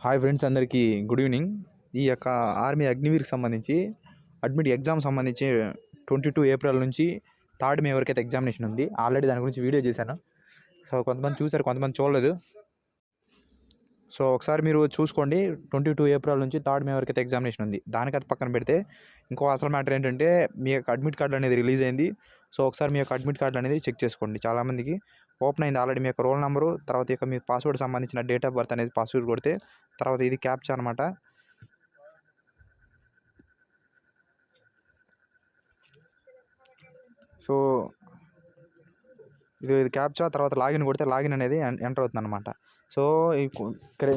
Hi friends అందరికీ good evening ఈ యొక్క ఆర్మీ అగ్నివీర్కి సంబంధించి అడ్మిట్ ఎగ్జామ్ సంబంధించి ట్వంటీ టూ ఏప్రిల్ నుంచి థర్డ్ మే వరకు అయితే ఎగ్జామినేషన్ ఉంది. ఆల్రెడీ దాని గురించి వీడియో చేశాను. సో కొంతమంది చూశారు కొంతమంది చూడలేదు. సో ఒకసారి మీరు చూసుకోండి. ట్వంటీ టూ ఏప్రిల్ నుంచి థర్డ్ మే వరకు అయితే ఎగ్జామినేషన్ ఉంది. దానికైతే పక్కన పెడితే ఇంకో అసలు మ్యాటర్ ఏంటంటే మీ యొక్క అడ్మిట్ కార్డు అనేది రిలీజ్ అయింది. సో ఒకసారి మీ యొక్క అడ్మిట్ కార్డు అనేది చెక్ చేసుకోండి. చాలామందికి ఓపెన్ అయింది ఆల్రెడీ మీ యొక్క రోల్ నెంబరు. తర్వాత యొక్క మీ పాస్వర్డ్ సంబంధించిన డేట్ ఆఫ్ బర్త్ అనేది పాస్వర్డ్ కొడితే తర్వాత ఇది క్యాప్చా అనమాట సో ఇది ఇది క్యాప్చా తర్వాత లాగిన్ కొడితే లాగిన్ అనేది ఎంటర్ అవుతుంది అనమాట సో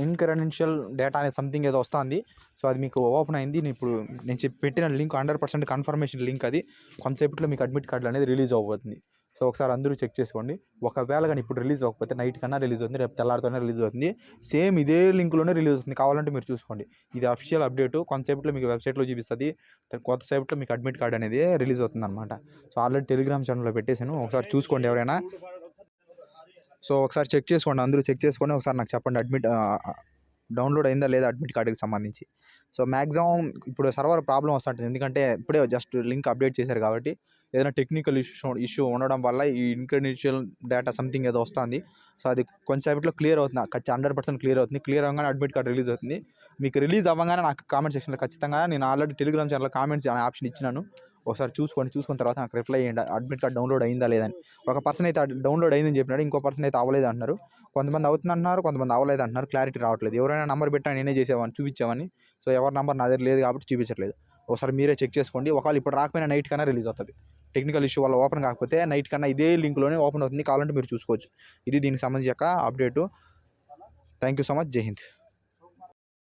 ఇన్క్రెడెన్షియల్ డేటా అనేది సంథింగ్ ఏదో వస్తుంది. సో అది మీకు ఓపెన్ అయింది. నేను ఇప్పుడు నేను చెప్పి పెట్టిన link hundred percent confirmation link అది. కొంతసేపట్లో మీకు అడ్మిట్ కార్డులు అనేది రిలీజ్ అవ్వబోతుంది. సో ఒకసారి అందరూ చెక్ చేసుకోండి. ఒకవేళ కానీ ఇప్పుడు రిలీజ్ అవ్వకపోతే నైట్ కన్నా రిలీజ్ అవుతుంది రేపు తెల్లారితోనే రిలీజ్ అవుతుంది. సేమ్ ఇదే లింక్లోనే రిలీజ్ అవుతుంది. కావాలంటే మీరు చూసుకోండి. ఇది అఫీషియల్ అప్డేట్ కొంతసేపట్లో మీకు వెబ్సైట్లో చూపిస్తుంది. కొత్తసేపట్లో మీకు అడ్మిట్ కార్డ్ అనేది రిలీజ్ అవుతుంది అనమాట సో ఆల్రెడీ టెలిగ్రామ్ ఛానల్లో పెట్టేశాను. ఒకసారి చూసుకోండి ఎవరైనా. సో ఒకసారి చెక్ చేసుకోండి. అందరూ చెక్ చేసుకొని ఒకసారి నాకు చెప్పండి. అడ్మిట్ డౌన్లోడ్ అయిందా లేదా అడ్మిట్ కార్డుకి సంబంధించి. సో మ్యాక్సిమం ఇప్పుడు సర్వర్ ప్రాబ్లం వస్తుంటుంది. ఎందుకంటే ఇప్పుడే జస్ట్ లింక్ అప్డేట్ చేశారు కాబట్టి ఏదైనా టెక్నికల్ ఇష్యూ ఇష్యూ ఉండడం వల్ల ఈ ఇన్క్రెడిషియల్ డేటా సంథింగ్ ఏదో వస్తుంది. సో అది కొంచెంసేపట్లో క్లియర్ అవుతుంది. ఖచ్చితంగా హండ్రెడ్ పర్సెంట్ క్లియర్ అవుతుంది. క్లియర్ అవ్వగానే అడ్మిట్ కార్డ్ రిలీజ్ అవుతుంది. మీకు రిలీజ్ అవ్వగానే నాకు కామెంట్ సెక్షన్లో ఖచ్చితంగా నేను ఆల్రెడీ టెలిగ్రామ్ ఛానల్ కామెంట్స్ అనే ఆప్షన్ ఇచ్చినాను. ఒకసారి చూసుకోండి. చూసుకున్న తర్వాత నాకు రిప్లై చేయండి. అడ్మిట్ కార్డ్ డౌన్లోడ్ అయిందా లేదని ఒక పర్సన్ అయితే డౌన్లోడ్ అయిందని చెప్పినాడు. ఇంకో పర్సన్ అయితే అవ్వలేదు అంటున్నారు. కొంతమంది అవుతుంది అంటున్నారు కొంతమంది అవ్వలేదు అంటున్నారు. క్లారిటీ రావట్లేదు. ఎవరైనా నెంబర్ పెట్టా నేనే చేసేవాడిని చూపించామని సో ఎవరి నెంబర్ నా దగ్గర లేదు కాబట్టి చూపించట్లేదు. ఒకసారి మీరే చెక్ చేసుకోండి. ఒకవేళ ఇప్పుడు రాకపోయినా నైట్ కన్నా రిలీజ్ అవుతుంది. టెక్నికల్ ఇష్యూ వల్ల ఓపెన్ కాకపోతే నైట్ కన్నా ఇదే లింక్లోనే ఓపెన్ అవుతుంది. కావాలంటే మీరు చూసుకోవచ్చు. ఇది దీనికి సంబంధించి యొక్క update thank you so much Jai Hind